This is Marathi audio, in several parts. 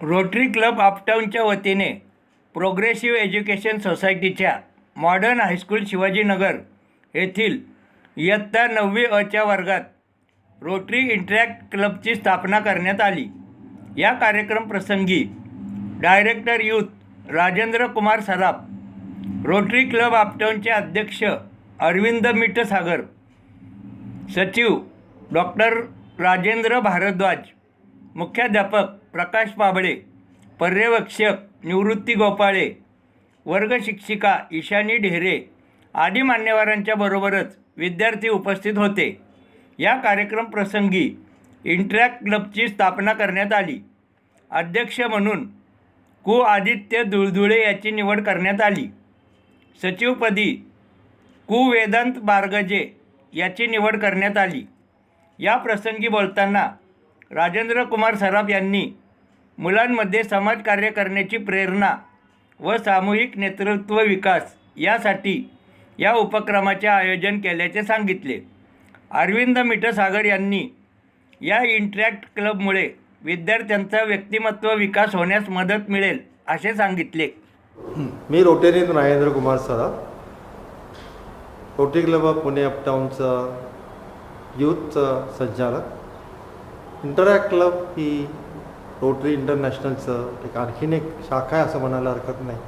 रोटरी क्लब अपटाऊनच्या वतीने प्रोग्रेसिव्ह एज्युकेशन सोसायटीच्या मॉडर्न हायस्कूल शिवाजीनगर येथील इयत्ता नववी अच्या वर्गात रोटरी इंटरॅक्ट क्लबची स्थापना करण्यात आली. या कार्यक्रम प्रसंगी director youth Rajendra Kumar Saraf rotary club अपटाऊनचे अध्यक्ष अरविंद मिठसागर सचिव डॉक्टर राजेंद्र भारद्वाज मुख्याध्यापक प्रकाश पाबळे पर्यवेक्षक निवृत्ती गोपाळे वर्गशिक्षिका ईशानी ढेरे आदी मान्यवरांच्या बरोबरच विद्यार्थी उपस्थित होते. या कार्यक्रम प्रसंगी इंटरॅक्ट क्लबची स्थापना करण्यात आली. अध्यक्ष म्हणून कु आदित्य दुळदुळे याची निवड करण्यात आली. सचिवपदी कु वेदांत बारगजे याची निवड करण्यात आली. या प्रसंगी बोलताना राजेंद्र कुमार सराफ यांनी मुलांमध्ये समाजकार्य करण्याची प्रेरणा व सामूहिक नेतृत्व विकास यासाठी या उपक्रमाचे आयोजन केल्याचे सांगितले. अरविंद मिठसागर यांनी या इंटरॅक्ट क्लबमुळे विद्यार्थ्यांचा व्यक्तिमत्व विकास होण्यास मदत मिळेल असे सांगितले. मी Rotarian Rajendra Kumar Saraf. Rotary Club of Pune अपटाऊनचा यूथचं संचालक. इंटरॅक्ट क्लब ही रोटरी इंटरनॅशनलचं एक आणखीन एक शाखा आहे असं म्हणायला हरकत नाही.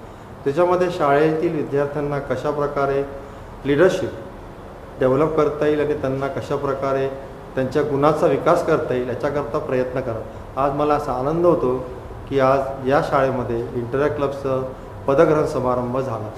त्याच्यामध्ये शाळेतील विद्यार्थ्यांना कशाप्रकारे लिडरशिप डेव्हलप करता येईल आणि त्यांना कशाप्रकारे त्यांच्या गुणाचा विकास करता येईल याच्याकरता प्रयत्न करा. आज मला असा आनंद होतो की आज या शाळेमध्ये इंटरॅक्ट क्लबचं पदग्रहण समारंभ झाला.